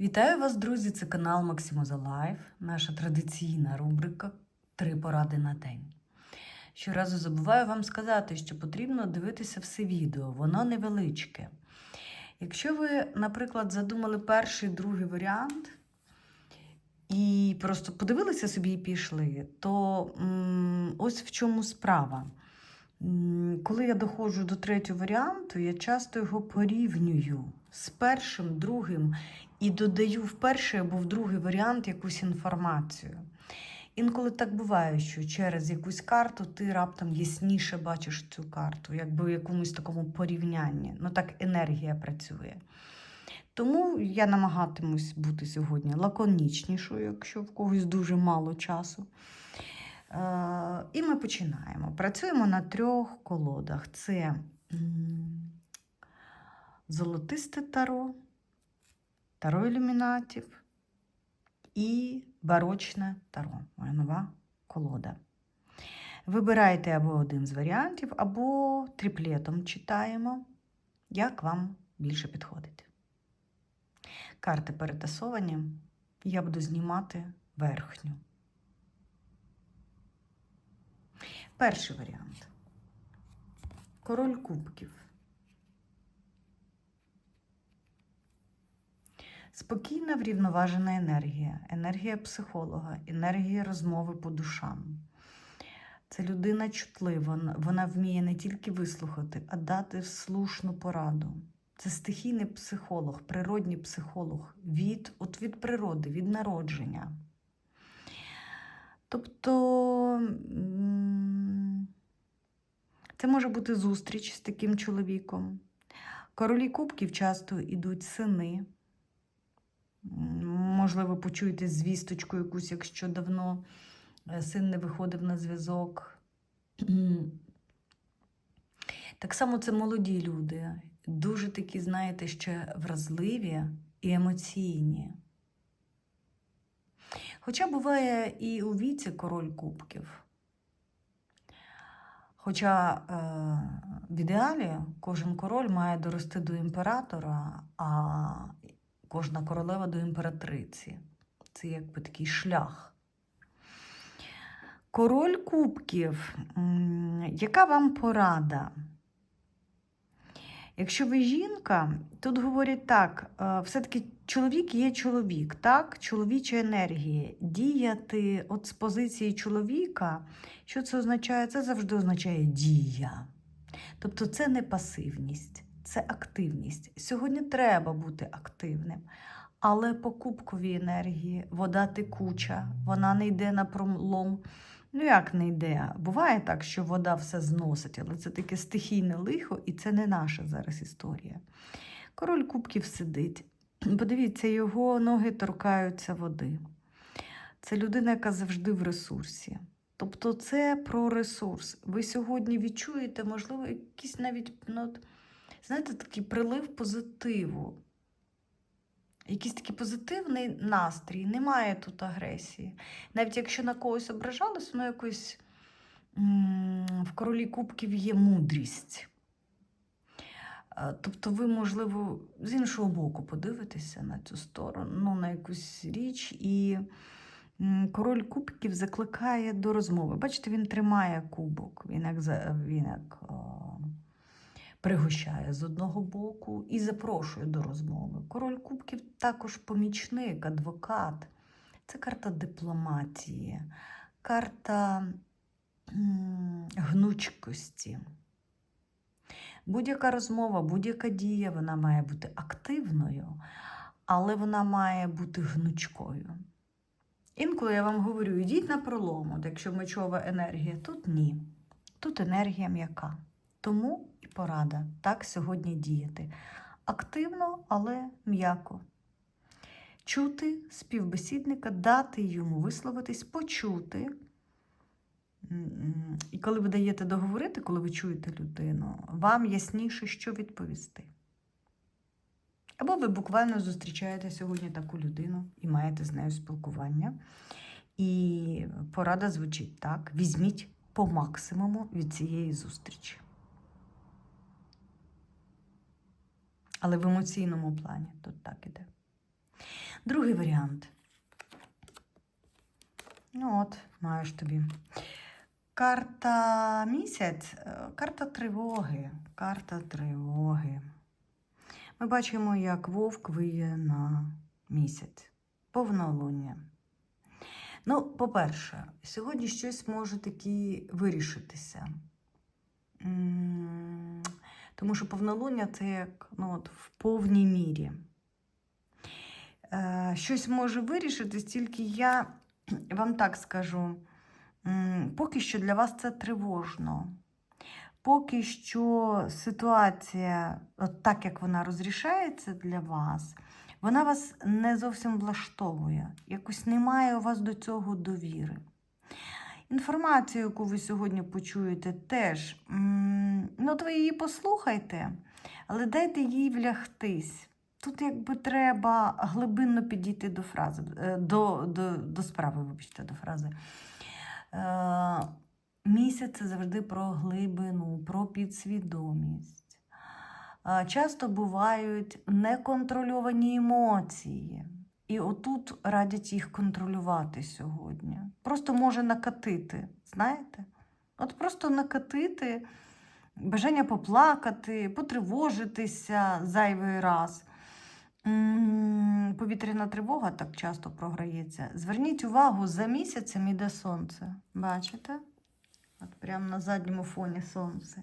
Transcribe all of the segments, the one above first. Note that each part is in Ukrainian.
Вітаю вас, друзі! Це канал Максимоза Лайф, наша традиційна рубрика Три поради на день. Щоразу забуваю вам сказати, що потрібно дивитися все відео, воно невеличке. Якщо ви, наприклад, задумали перший, другий варіант і просто подивилися собі і пішли, то м, ось в чому справа. Коли я доходжу до третього варіанту, я часто його порівнюю з першим, другим і додаю в перший або в другий варіант якусь інформацію. Інколи так буває, що через якусь карту ти раптом ясніше бачиш цю карту, якби в якомусь такому порівнянні. Ну так енергія працює. Тому я намагатимусь бути сьогодні лаконічнішою, якщо в когось дуже мало часу. Е, І ми починаємо. Працюємо на трьох колодах: це золотисте таро, таро ілюмінатів і барочне таро. Моя нова колода. Вибирайте або один з варіантів, або тріплетом читаємо, як вам більше підходить. Карти перетасовані. Я буду знімати верхню. Перший варіант. Король кубків. Спокійна врівноважена енергія, енергія психолога, енергія розмови по душам. Це людина чутлива, вона вміє не тільки вислухати, а дати слушну пораду. Це стихійний психолог, природній психолог від, от від природи, від народження. Тобто це може бути зустріч з таким чоловіком. Королі кубків часто йдуть сини. Можливо, почуєте звісточку якусь, якщо давно е, син не виходив на зв'язок. Так само це молоді люди, дуже такі, знаєте, ще вразливі і емоційні. Хоча буває і у віці король кубків. Хоча е, в ідеалі кожен король має дорости до імператора, а кожна королева до імператриці. Це якби такий шлях. Король кубків, яка вам порада? Якщо ви жінка, тут говорять так: е, все-таки чоловік є чоловік, так? Чоловіча енергія. Діяти от з позиції чоловіка, що це означає? Це завжди означає дія. Тобто це не пасивність, це активність. Сьогодні треба бути активним. Але по кубковій енергії вода текуча, вона не йде на пролом. Ну, як не йде? Буває так, що вода все зносить, але це таке стихійне лихо, і це не наша зараз історія. Король кубків сидить. Подивіться, його ноги торкаються води. Це людина, яка завжди в ресурсі. Тобто це про ресурс. Ви сьогодні відчуєте, можливо, якийсь навіть, ну, знаєте, такий прилив позитиву. Якийсь такий позитивний настрій, немає тут агресії. Навіть якщо на когось ображалось, воно якось в королі кубків є мудрість. Е, Тобто ви, можливо, з іншого боку подивитеся на цю сторону, ну, на якусь річ, і король кубків закликає до розмови. Бачите, він тримає кубок, він як, він як пригощає з одного боку і запрошує до розмови. Король кубків також помічник, адвокат. Це карта дипломатії, карта гнучкості. Будь-яка розмова, будь-яка дія, вона має бути активною, але вона має бути гнучкою. Інколи я вам говорю, йдіть на пролом, от якщо мечова енергія, тут ні. Тут енергія м'яка. Тому і порада так сьогодні діяти. Активно, але м'яко. Чути співбесідника, дати йому висловитись, почути. І коли ви даєте договорити, коли ви чуєте людину, вам ясніше, що відповісти. Або ви буквально зустрічаєте сьогодні таку людину і маєте з нею спілкування. І порада звучить так: візьміть по максимуму від цієї зустрічі. Але в емоційному плані тут так іде. Другий варіант. Ну от, маєш тобі. Карта місяць, е, карта тривоги. Карта тривоги. Ми бачимо, як вовк виє на місяць. Повнолуння. Ну, по-перше, сьогодні щось може таки вирішитися. Тому що повнолуння це як ну, от, в повній мірі. Е, щось може вирішитись, тільки я вам так скажу. Поки що для вас це тривожно. Поки що ситуація, от так як вона розрішається для вас, вона вас не зовсім влаштовує. Якось немає у вас до цього довіри. Інформацію, яку ви сьогодні почуєте, теж, ну, от ви її послухайте, але дайте їй влягтись. Тут якби треба глибинно підійти до фрази, е, до, до, до справи, вибачте, до фрази. Е, Місяць це завжди про глибину, про підсвідомість. Е, Часто бувають неконтрольовані емоції. І отут радять їх контролювати сьогодні. Просто може накатити, знаєте? От просто накатити, бажання поплакати, потривожитися зайвий раз. Повітряна тривога так часто програється. Зверніть увагу, за місяцем іде сонце. Бачите? От прямо на задньому фоні сонце.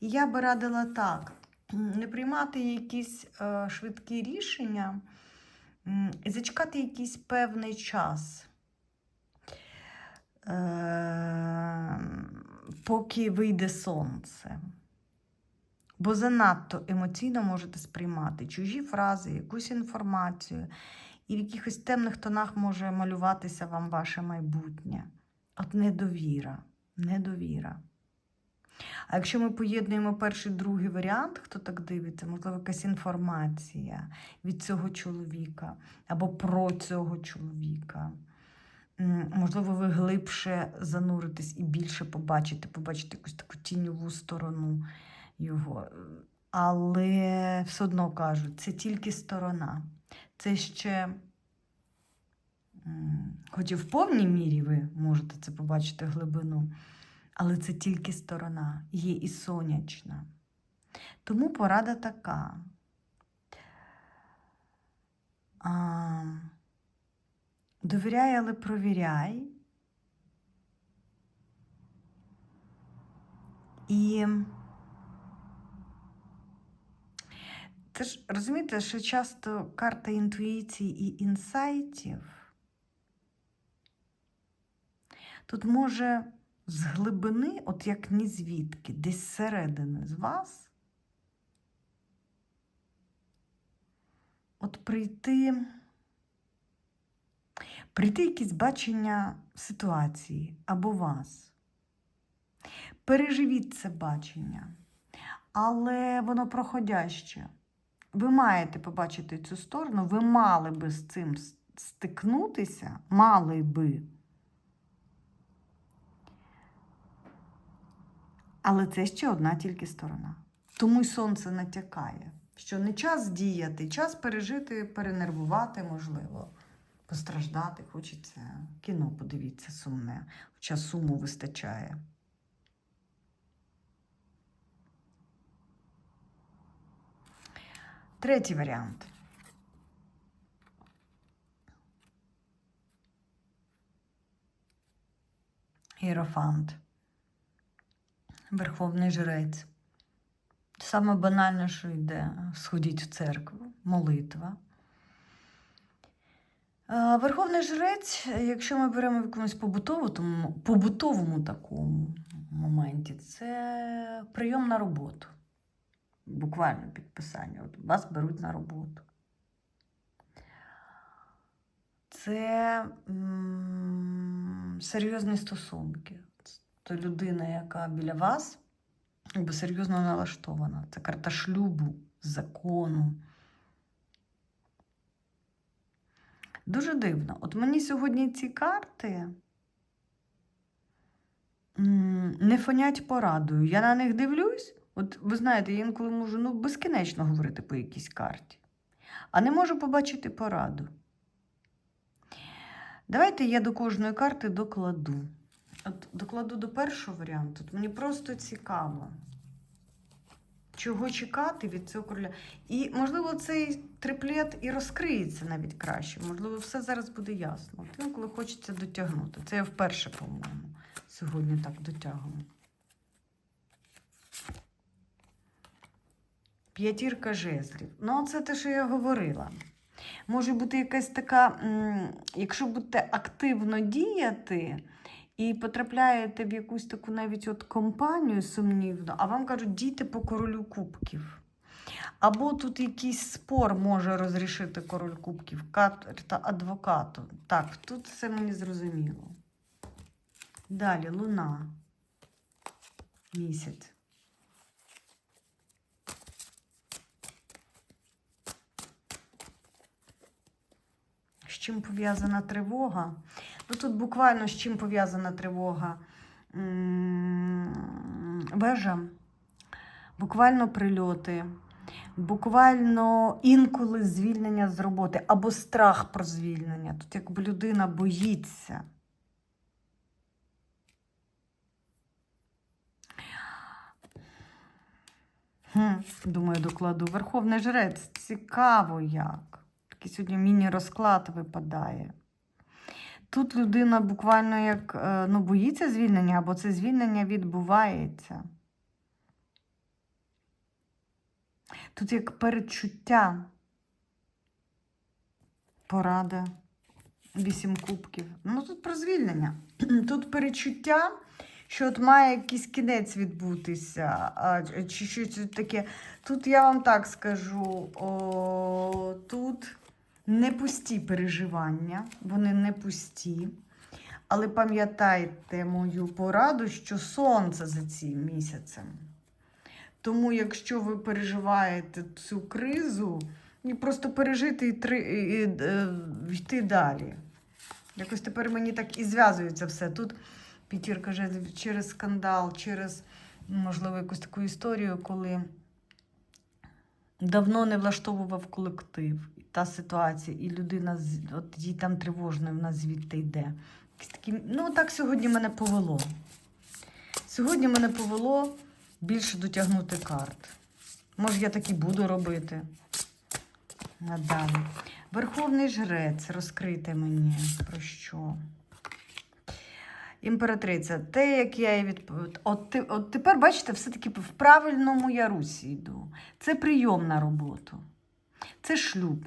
І я би радила так: не приймати якісь е, швидкі рішення зачекати якийсь певний час. Е, поки вийде сонце. Бо занадто емоційно можете сприймати чужі фрази, якусь інформацію, і в якихось темних тонах може малюватися вам ваше майбутнє. От недовіра, недовіра. А якщо ми поєднуємо перший другий варіант, хто так дивиться, можливо, якась інформація від цього чоловіка або про цього чоловіка. Можливо, ви глибше зануритесь і більше побачите, побачите якусь таку тіньову сторону його. Але все одно кажуть, це тільки сторона. Це ще, хоч і в повній мірі ви можете це побачити глибину, але це тільки сторона, є і сонячна. Тому порада така. А, довіряй, але провіряй. І Це ж розумієте, що часто карта інтуїції і інсайтів тут може з глибини, от як ні звідки, десь зсередини з вас, от прийти, прийти якесь бачення ситуації або вас. Переживіть це бачення, але воно проходяще. Ви маєте побачити цю сторону, ви мали би з цим стикнутися, мали би. Але це ще одна тільки сторона. Тому й сонце натякає, що не час діяти, час пережити, перенервувати, можливо, постраждати. Хочеться кіно, подивіться, сумне, хоча суму вистачає. Третій варіант. Єрофант. Верховний жрець. Саме банальне, що йде, сходіть в церкву, молитва. Верховний жрець, якщо ми беремо в якомусь побутовому, побутовому такому моменті, це прийом на роботу буквально підписання. От вас беруть на роботу. Це м, серйозні стосунки. Це людина, яка біля вас якби серйозно налаштована. Це карта шлюбу, закону. Дуже дивно. От мені сьогодні ці карти не фонять порадою. Я на них дивлюсь. От ви знаєте, я інколи можу ну, безкінечно говорити по якійсь карті, а не можу побачити пораду. Давайте я до кожної карти докладу. От докладу до першого варіанту. Мені просто цікаво, чого чекати від цього короля. І, можливо, цей триплет і розкриється навіть краще. Можливо, все зараз буде ясно. От інколи хочеться дотягнути. Це я вперше, по-моєму, сьогодні так дотягую. П'ятірка жезлів. Ну, це те, що я говорила. Може бути якась така, якщо будете активно діяти і потрапляєте в якусь таку навіть от компанію сумнівну, а вам кажуть, дійте по королю кубків. Або тут якийсь спор може розрішити король кубків, карта адвокату. Так, тут все мені зрозуміло. Далі луна. Місяць. З чим пов'язана тривога? Ну тут буквально з чим пов'язана тривога. Вежа, буквально прильоти, буквально інколи звільнення з роботи або страх про звільнення. Тут якби людина боїться. Думаю, докладу. Верховний жрець. Цікаво як. Такий сьогодні міні-розклад випадає. Тут людина буквально як е, ну, боїться звільнення, або це звільнення відбувається. Тут як передчуття. Порада. Вісім кубків. Ну, тут про звільнення. Тут перечуття, що от має якийсь кінець відбутися, чи щось таке. Тут я вам так скажу: о, тут не пусті переживання, вони не пусті. Але пам'ятайте мою пораду, що сонце за цим місяцем. Тому, якщо ви переживаєте цю кризу, і просто пережити і, три, і, і, е, йти далі. Якось тепер мені так і зв'язується все. Тут п'ятірка жезлів через скандал, через, можливо, якусь таку історію, коли давно не влаштовував колектив та ситуація, і людина от їй там тривожно, вона звідти йде. Такі, ну, так сьогодні мене повело. Сьогодні мене повело більше дотягнути карт. Може, я так і буду робити. Надалі. Верховний жрець, розкрийте мені про що. Імператриця, те, як я її відповідь. От, от тепер, бачите, все-таки в правильному я русі йду. Це прийом на роботу. Це шлюб.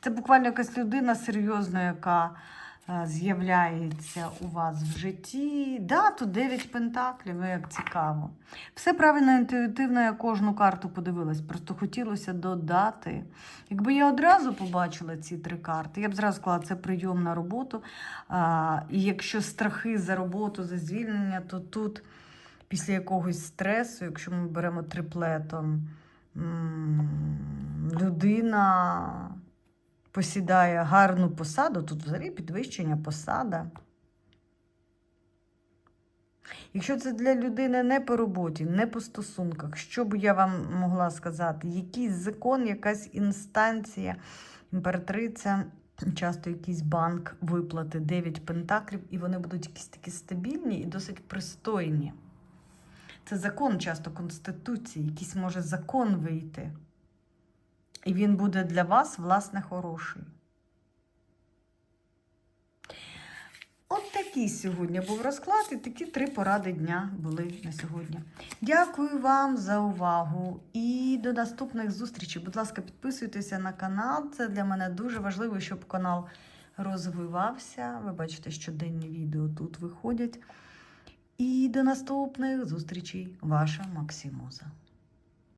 Це буквально якась людина серйозна, яка з'являється у вас в житті. Да, тут 9 пентаклів, ну, як цікаво. Все правильно, інтуїтивно, я кожну карту подивилась. Просто хотілося додати. Якби я одразу побачила ці три карти, я б зразу сказала, це прийом на роботу. А, і якщо страхи за роботу, за звільнення, то тут після якогось стресу, якщо ми беремо триплетом, людина посідає гарну посаду, тут взагалі підвищення посада. Якщо це для людини не по роботі, не по стосунках, що б я вам могла сказати? Якийсь закон, якась інстанція, імператриця, часто якийсь банк виплати 9 пентаклів, і вони будуть якісь такі стабільні і досить пристойні. Це закон, часто конституції, якийсь може закон вийти. І він буде для вас, власне, хороший. От такий сьогодні був розклад, і такі три поради дня були на сьогодні. Дякую вам за увагу і до наступних зустрічей. Будь ласка, підписуйтеся на канал. Це для мене дуже важливо, щоб канал розвивався. Ви бачите, щоденні відео тут виходять. І до наступних зустрічей, ваша Максимоза.